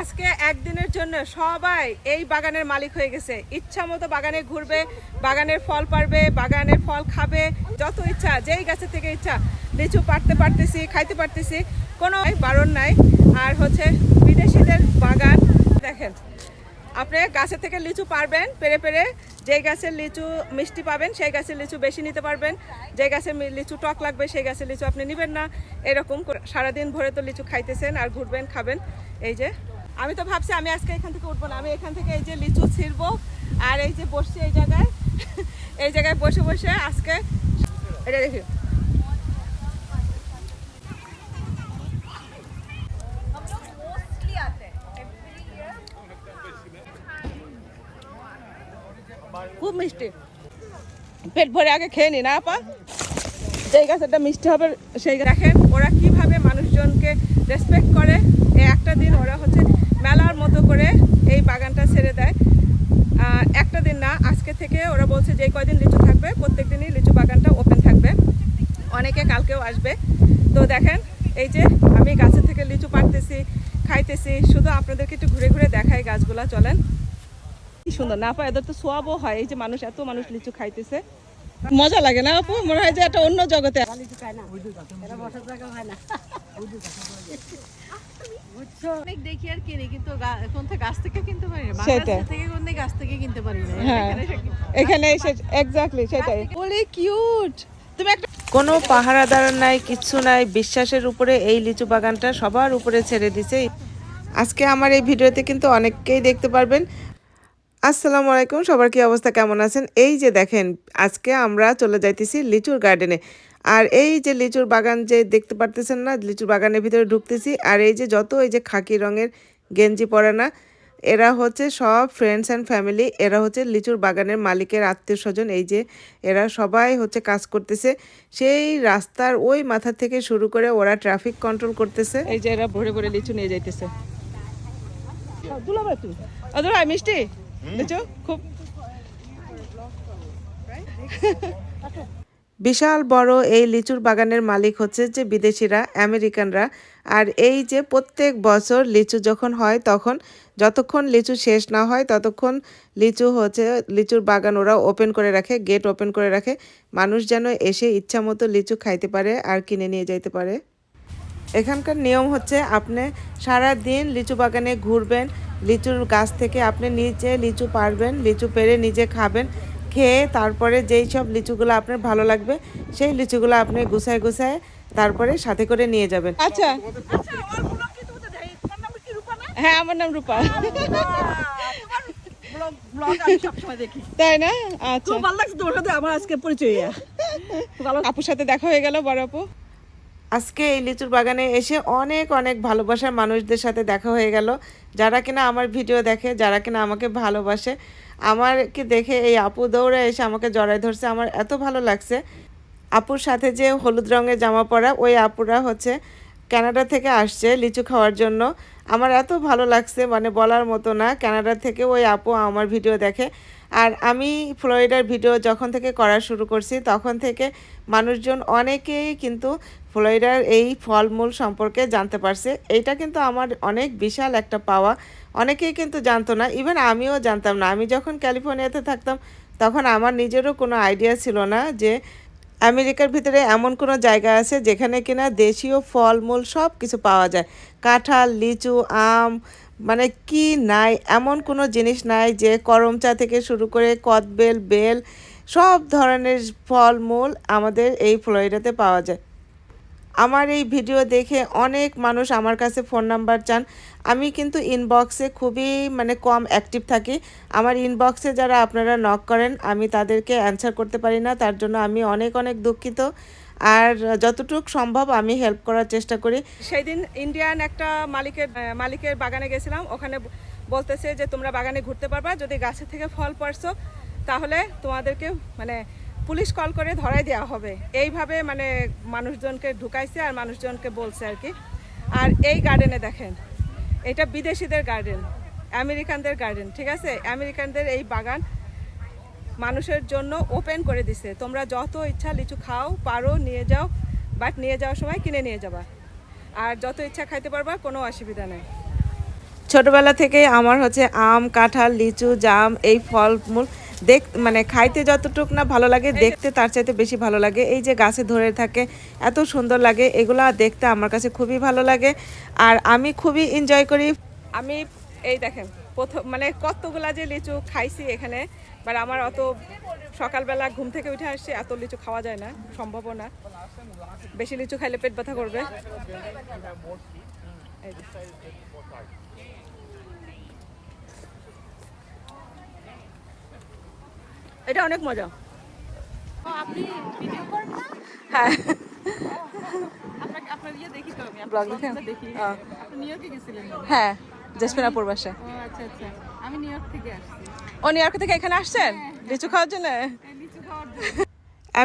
আজকে একদিনের জন্য সবাই এই বাগানের মালিক হয়ে গেছে। ইচ্ছা মতো বাগানে ঘুরবে, বাগানের ফল পারবে, বাগানের ফল খাবে, যত ইচ্ছা, যেই গাছের থেকে ইচ্ছা, লিচু পারতে পারতেছি, খাইতে পারতেছি, কোনো বারণ নাই। আর হচ্ছে বিদেশিদের বাগান, দেখেন, আপনি গাছের থেকে লিচু পারবেন, পেরে পেরে যে গাছের লিচু মিষ্টি পাবেন, সেই গাছের লিচু বেশি নিতে পারবেন যে গাছের লিচু টক লাগবে, সেই গাছের লিচু আপনি নেবেন না। এরকম সারাদিন ভরে তো লিচু খাইতেছেন আর ঘুরবেন, খাবেন। এই যে আমি তো ভাবছি আমি আজকে এখান থেকে উঠবো না। আমি এখান থেকে এই যে লিচু ছিঁড়বো আর এই যে বসছি এই জায়গায় এই জায়গায় বসে বসে আজকে এটা দেখি। খুব মিষ্টি। পেট ভরে আগে খেয়ে নি না, আপা? যেই গাছেরটা মিষ্টি হবে, সেই দেখেন, ওরা কীভাবে মানুষজনকে রেসপেক্ট করে। একটা দিন ওরা হচ্ছে করে এই বাগানটা ছেড়ে দেয়। একটা দিন না আজকে থেকে ওরা বলছে যে কয়দিন লিচু থাকবে প্রত্যেক দিনই লিচু বাগানটা ওপেন থাকবে। অনেকে কালকেও আসবে। তো দেখেন এই যে আমি গাছের থেকে লিচু পাড়তেছি খাইতেছি শুধু আপনাদেরকে একটু ঘুরে ঘুরে দেখাই গাছগুলা চলেন। কি সুন্দর না এদের তো সোয়াবও হয় এই যে মানুষ এত মানুষ লিচু খাইতেছে। মজা লাগে না আপু? মনে হয় যে একটা অন্য জগতে। অনেক দেখি আর কিনি কিন্তু কোন থেকে গাছ থেকে কিনতে পারি না। বাংলাদেশ থেকে কোন গাছ থেকে কিনতে পারি না। হ্যাঁ। এখানে এসে কি- এখানে এক্স্যাক্টলি সেটাই। বলে কিউট তুমি একটা কোনো পাহারাদার নাই কিচ্ছু নাই বিশ্বাসের উপরে এই লিচু বাগানটা সবার উপরে ছেড়ে দিছে। আজকে আমার এই ভিডিওতে কিন্তু অনেককেই দেখতে পারবেন। আসসালামু আলাইকুম সবার কি অবস্থা কেমন আছেন? এই যে দেখেন আজকে আমরা চলে যাইতেছি লিচুর গার্ডেনে আর এই যে লিচুর বাগান যে দেখতে পারতেছেন না লিচুর বাগানের ভিতরে ঢুকতেছি। আর এই যে যত এই যে খাকি রঙের গেঞ্জি পরে না এরা হচ্ছে সব ফ্রেন্ডস অ্যান্ড ফ্যামিলি এরা হচ্ছে লিচুর বাগানের মালিকের আত্মীয় স্বজন এই যে এরা সবাই হচ্ছে কাজ করতেছে। সেই রাস্তার ওই মাথা থেকে শুরু করে ওরা ট্রাফিক কন্ট্রোল করতেছে। এই যে এরা ভরে ভরে লিচু নিয়ে যাইতেছে। দুলাভাই তুই দুলাভাই মিষ্টি? লিচু খুব। বিশাল বড় এই লিচুর বাগানের মালিক হচ্ছে যে বিদেশিরা, আমেরিকানরা। আর এই যে প্রত্যেক বছর লিচু যখন হয়, তখন যতক্ষণ লিচু শেষ না হয়, ততক্ষণ লিচু হচ্ছে, লিচুর বাগান ওরা ওপেন করে রাখে গেট ওপেন করে রাখে। মানুষ যেন এসে ইচ্ছা মতো লিচু খাইতে পারে আর কিনে নিয়ে যাইতে পারে। এখানকার নিয়ম হচ্ছে আপনি সারা দিন লিচু বাগানে ঘুরবেন, লিচুর গাছ থেকে আপনি নিজে লিচু পারবেন লিচু পেরে নিজে খাবেন। খেয়ে তারপরে যেই সব লিচুগুলো আপনার ভালো লাগবে সেই লিচুগুলো আপনি গুছায় গুছায় তারপরে সাথে করে নিয়ে যাবেন। আচ্ছা। হ্যাঁ আমার নাম রূপা। তাই না? আচ্ছা। ভালো লাগছে সাথে আমার আজকে পরিচয় ভালো আপুর সাথে দেখা হয়ে গেল বড় আপু। আজকে এই লিচুর বাগানে এসে অনেক অনেক ভালোবাসার মানুষদের সাথে দেখা হয়ে গেল। যারা কিনা আমার ভিডিও দেখে যারা কিনা আমাকে ভালোবাসে আমারকে দেখে এই আপু দৌড়ে এসে আমাকে জড়ায় ধরছে। আমার এত ভালো লাগছে। আপুর সাথে যে হলুদ রঙের জামা পরা, ওই আপুরা হচ্ছে কানাডা থেকে আসছে লিচু খাওয়ার জন্য। আমার এত ভালো লাগছে মানে বলার মতো না। কানাডা থেকে ওই আপু আমার ভিডিও দেখে। আর আমি ফ্লোরিডার ভিডিও যখন থেকে করা শুরু করছি, তখন থেকে মানুষজন অনেকেই কিন্তু ফ্লোরিডার এই ফলমূল সম্পর্কে জানতে পারছে। এইটা কিন্তু আমার অনেক বিশাল একটা পাওয়া। অনেকেই কিন্তু জানতো না ইভেন আমিও জানতাম না। আমি যখন ক্যালিফোর্নিয়াতে থাকতাম, তখন আমার নিজেরও কোনো আইডিয়া ছিল না যে আমেরিকার ভিতরে এমন কোনো জায়গা আছে যেখানে কিনা দেশীয় ফলমূল সব কিছু পাওয়া যায়। কাঁঠাল, লিচু, আম মানে কি নাই, এমন কোনো জিনিস নাই যে করমচা থেকে শুরু করে কদবেল, বেল, সব ধরনের ফলমূল আমাদের এই ফ্লোরিডাতে পাওয়া যায়। আমার এই ভিডিও দেখে অনেক মানুষ আমার কাছে ফোন নাম্বার চান। আমি কিন্তু ইনবক্সে খুবই মানে কম অ্যাক্টিভ থাকি। আমার ইনবক্সে যারা আপনারা নক করেন, আমি তাদেরকে অ্যান্সার করতে পারি না। তার জন্য আমি অনেক অনেক দুঃখিত। আর যতটুক সম্ভব আমি হেল্প করার চেষ্টা করি। সেই দিন ইন্ডিয়ান একটা মালিকের মালিকের বাগানে গেছিলাম। ওখানে বলতেছে যে তোমরা বাগানে ঘুরতে পারবা। যদি গাছের থেকে ফল পারছ, তাহলে তোমাদেরকে মানে পুলিশ কল করে ধরাই দেওয়া হবে। এইভাবে মানে মানুষজনকে ঢুকাইছে আর মানুষজনকে বলছে আর কি। আর এই গার্ডেনে দেখেন, এটা বিদেশিদের গার্ডেন আমেরিকানদের গার্ডেন ঠিক আছে? আমেরিকানদের এই বাগান মানুষের জন্য ওপেন করে দিছে। তোমরা যত ইচ্ছা লিচু খাও, পারো, নিয়ে যাও বাট নিয়ে যাওয়ার সময় কিনে নিয়ে যাবা। আর যত ইচ্ছা খাইতে পারবা, কোনো অসুবিধা নেই। ছোটবেলা থেকেই আমার হচ্ছে আম, কাঁঠাল, লিচু, জাম, এই ফলমূল দেখ মানে খাইতে যতটুক না ভালো লাগে, দেখতে তার চাইতে বেশি ভালো লাগে। এই যে গাছে ধরে থাকে, এত সুন্দর লাগে, এগুলা দেখতে আমার কাছে খুবই ভালো লাগে। আর আমি খুবই এনজয় করি। আমি এই দেখেন, প্রথম মানে কতগুলা যে লিচু খাইছি এখানে বাট আমার অত সকালবেলা ঘুম থেকে উঠে আসছি, এত লিচু খাওয়া যায় না, সম্ভবও না। বেশি লিচু খাইলে পেট ব্যথা করবে এই যে। এটা অনেক মজা। আপনি ভিডিও করেন না? হ্যাঁ। আপনার ইয়ে দেখি তো আমি। দেখি? আপনি নিউ ইয়র্কে গেছিলেন? হ্যাঁ ও আচ্ছা আচ্ছা। আমি নিউ ইয়র্ক থেকে আসছি। ও নিউ ইয়র্ক থেকে এখানে আসছেন? লিচু খাওয়ার জন্য? লিচু খাওয়ার জন্য।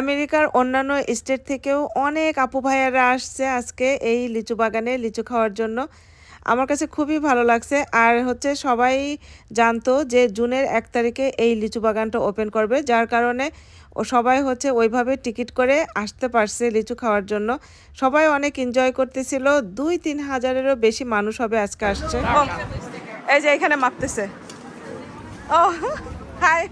আমেরিকার অন্যান্য স্টেট থেকেও অনেক আপু ভাইয়ারা আসছে আজকে এই লিচু বাগানে লিচু খাওয়ার জন্য। আমার কাছে খুবই ভালো লাগছে। আর হচ্ছে সবাই জানতো যে জুনের এক তারিখে এই লিচু বাগানটা ওপেন করবে, যার কারণে ও সবাই হচ্ছে ওইভাবে টিকিট করে আসতে পারছে লিচু খাওয়ার জন্য। সবাই অনেক এনজয় করতেছিল, দুই তিন হাজারেরও বেশি মানুষ হবে আজকে আসছে। এই যে এখানে মাপতেছে। ও হাই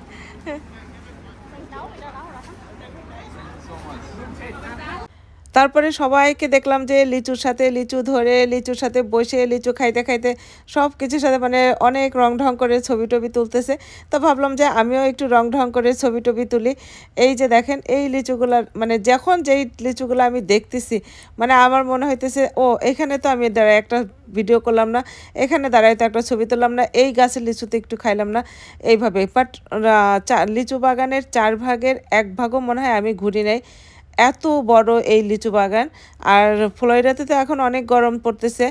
তারপরে সবাইকে দেখলাম যে লিচুর সাথে লিচু ধরে, লিচুর সাথে বসে, লিচু খাইতে খাইতে সব কিছুর সাথে মানে অনেক রং ঢং করে ছবি টবি তুলতেছে। তো ভাবলাম যে আমিও একটু রং ঢং করে ছবি টবি তুলি। এই যে দেখেন, এই লিচুগুলার মানে যখন যেই লিচুগুলো আমি দেখতেছি মানে আমার মনে হইতেছে, ও, এখানে তো আমি দাঁড়ায় একটা ভিডিও করলাম না, এখানে দাঁড়ায় তো একটা ছবি তুললাম না, এই গাছের লিচুতে একটু খাইলাম না। এইভাবে। বাট লিচু বাগানের চার ভাগের এক ভাগও মনে হয় আমি ঘুরি নাই। এত বড় এই লিচু বাগান। আর ফ্লোরিডাতে তো এখন অনেক গরম পড়তেছে।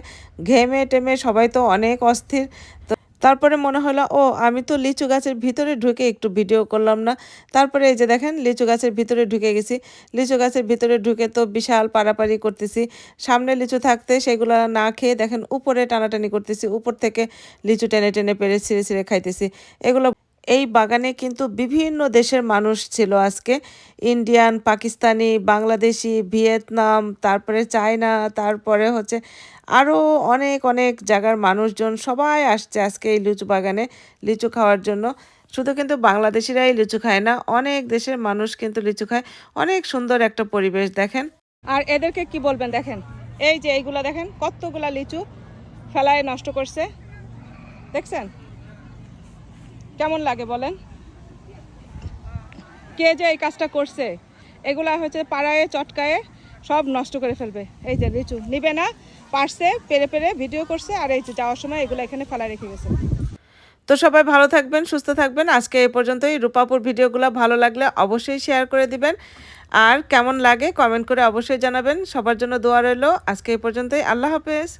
ঘেমে টেমে সবাই তো অনেক অস্থির। তো তারপরে মনে হলো, ও, আমি তো লিচু গাছের ভিতরে ঢুকে একটু ভিডিও করলাম না। তারপরে এই যে দেখেন, লিচু গাছের ভিতরে ঢুকে গেছি। লিচু গাছের ভিতরে ঢুকে তো বিশাল পারাপারি করতেছি। সামনে লিচু থাকতে সেগুলো না খেয়ে দেখেন, উপরে টানাটানি করতেছি। উপর থেকে লিচু টেনে টেনে পেরে ছিঁড়ে ছিঁড়ে খাইতেছি। এগুলো এই বাগানে কিন্তু বিভিন্ন দেশের মানুষ ছিল আজকে। ইন্ডিয়ান, পাকিস্তানি, বাংলাদেশি, ভিয়েতনাম, তারপরে চায়না, তারপরে হচ্ছে আরও অনেক অনেক জায়গার মানুষজন সবাই আসছে আজকে এই লিচু বাগানে লিচু খাওয়ার জন্য। শুধু কিন্তু বাংলাদেশিরাই লিচু খায় না, অনেক দেশের মানুষ কিন্তু লিচু খায়। অনেক সুন্দর একটা পরিবেশ, দেখেন। আর এদেরকে কি বলবেন, দেখেন? এই যে এইগুলা দেখেন, কতগুলা লিচু ফেলায় নষ্ট করছে। দেখছেন? কেমন লাগে বলেন? কে যে এই কাজটা করছে? এগুলা হচ্ছে পাড়ায়, চটকায়ে সব নষ্ট করে ফেলবে। এই যে লিচু, নিবে না, পারছে, পেরে পেরে ভিডিও করছে, আর এই যে যাওয়ার সময় এগুলো এখানে ফেলা রেখে গেছে। তো সবাই ভালো থাকবেন, সুস্থ থাকবেন। আজকে এই পর্যন্তই। রূপাপুর ভিডিওগুলো ভালো লাগলে অবশ্যই শেয়ার করে দিবেন। আর কেমন লাগে কমেন্ট করে অবশ্যই জানাবেন। সবার জন্য দোয়া রইল। আজকে এই পর্যন্তই। আল্লাহ হাফেজ।